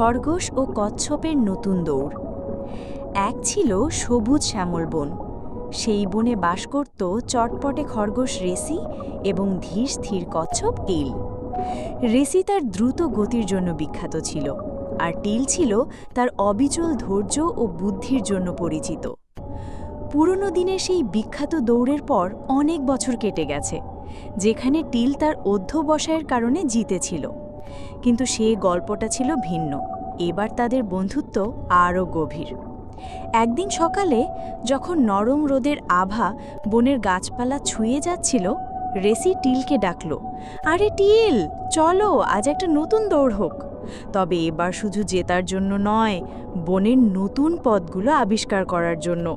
খরগোশ ও কচ্ছপের নতুন দৌড়। এক ছিল সবুজ শ্যামল বন। সেই বনে বাস করত চটপটে খরগোশ রেসি এবং ধীর স্থির কচ্ছপ টিল। রেসি তার দ্রুত গতির জন্য বিখ্যাত ছিল, আর টিল ছিল তার অবিচল ধৈর্য ও বুদ্ধির জন্য পরিচিত। পুরনো দিনের সেই বিখ্যাত দৌড়ের পর অনেক বছর কেটে গেছে, যেখানে টিল তার অধ্যবসায়ের কারণে জিতেছিল। কিন্তু সে গল্পটা ছিল ভিন্ন। এবার তাদের বন্ধুত্ব আরও গভীর। একদিন সকালে যখন নরম রোদের আভা বনের গাছপালা ছুঁয়ে যাচ্ছিল, রেসি টিলকে ডাকল, আরে টিল, চলো, আজ একটা নতুন দৌড় হোক। তবে এবার শুধু জেতার জন্য নয়, বনের নতুন পথগুলো আবিষ্কার করার জন্য।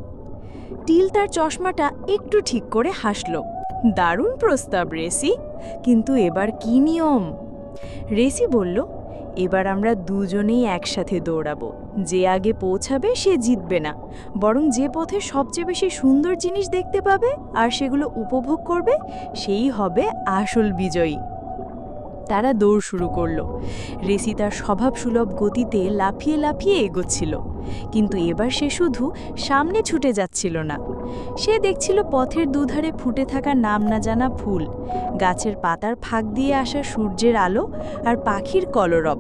টিল তার চশমাটা একটু ঠিক করে হাসল, দারুণ প্রস্তাব, রেসি। কিন্তু এবার কি নিয়ম? রেসি বলল, এবার আমরা দুজনেই একসাথে দৌড়াবো। যে আগে পৌঁছাবে, সে জিতবে না। বরং যে পথে সবচেয়ে বেশি সুন্দর জিনিস দেখতে পাবে আর সেগুলো উপভোগ করবে, সেই হবে আসল বিজয়ী। তারা দৌড় শুরু করল। রেসি তার স্বভাবসুলভ গতিতে লাফিয়ে লাফিয়ে এগোচ্ছিল। কিন্তু এবার সে শুধু সামনে ছুটে যাচ্ছিল না। সে দেখছিল পথের দুধারে ফুটে থাকা নাম না জানা ফুল, গাছের পাতার ফাঁক দিয়ে আসা সূর্যের আলো আর পাখির কলরব।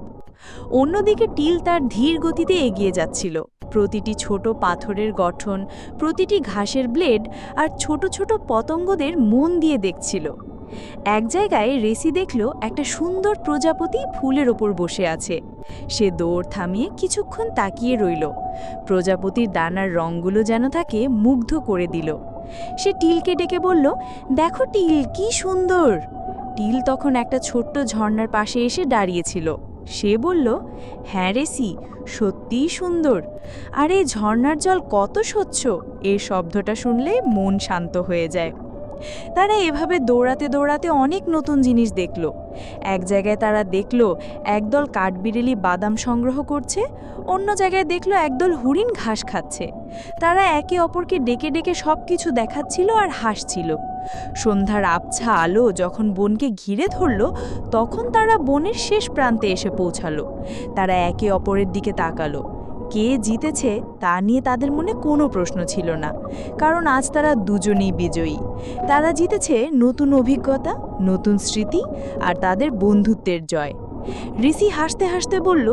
অন্যদিকে টিল তার ধীর গতিতে এগিয়ে যাচ্ছিল। প্রতিটি ছোট পাথরের গঠন, প্রতিটি ঘাসের ব্লেড আর ছোট ছোট পতঙ্গদের মন দিয়ে দেখছিল। এক জায়গায় রেসি দেখল একটা সুন্দর প্রজাপতি ফুলের ওপর বসে আছে। সে দৌড় থামিয়ে কিছুক্ষণ তাকিয়ে রইল। প্রজাপতির দানার রঙগুলো যেন তাকে মুগ্ধ করে দিল। সে টিলকে ডেকে বলল, দেখো টিল, কি সুন্দর! টিল তখন একটা ছোট্ট ঝর্নার পাশে এসে দাঁড়িয়েছিল। সে বলল হ্যাঁ রেসি, সত্যিই সুন্দর। আর এই ঝর্ণার জল কত স্বচ্ছ! এই শব্দটা শুনলে মন শান্ত হয়ে যায়। তারা এভাবে দৌড়াতে দৌড়াতে অনেক নতুন জিনিস দেখল। এক জায়গায় তারা দেখল একদল কাঠবিড়েলি বাদাম সংগ্রহ করছে, অন্য জায়গায় দেখল একদল হরিণ ঘাস খাচ্ছে। তারা একে অপরকে ডেকে ডেকে সব কিছু দেখাচ্ছিল আর হাসছিল। সন্ধ্যার আবছা আলো যখন বনকে ঘিরে ধরল, তখন তারা বনের শেষ প্রান্তে এসে পৌঁছালো। তারা একে অপরের দিকে তাকালো। কে জিতেছে তা নিয়ে তাদের মনে কোনো প্রশ্ন ছিল না। কারণ আজ তারা দুজনেই বিজয়ী। তারা জিতেছে নতুন অভিজ্ঞতা, নতুন স্মৃতি আর তাদের বন্ধুত্বের জয়। ঋষি হাসতে হাসতে বলল,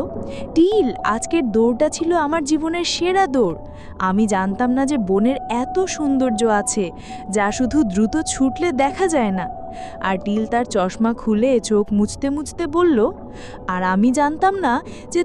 টিল, আজকের দৌড়টা ছিল আমার জীবনের সেরা দৌড়। আমি জানতাম না যে বনের এত সৌন্দর্য আছে, যা শুধু দ্রুত ছুটলে দেখা যায় না। আর টিল তার চশমা খুলে চোখ মুছতে মুছতে বলল, আর আমি জানতাম না যে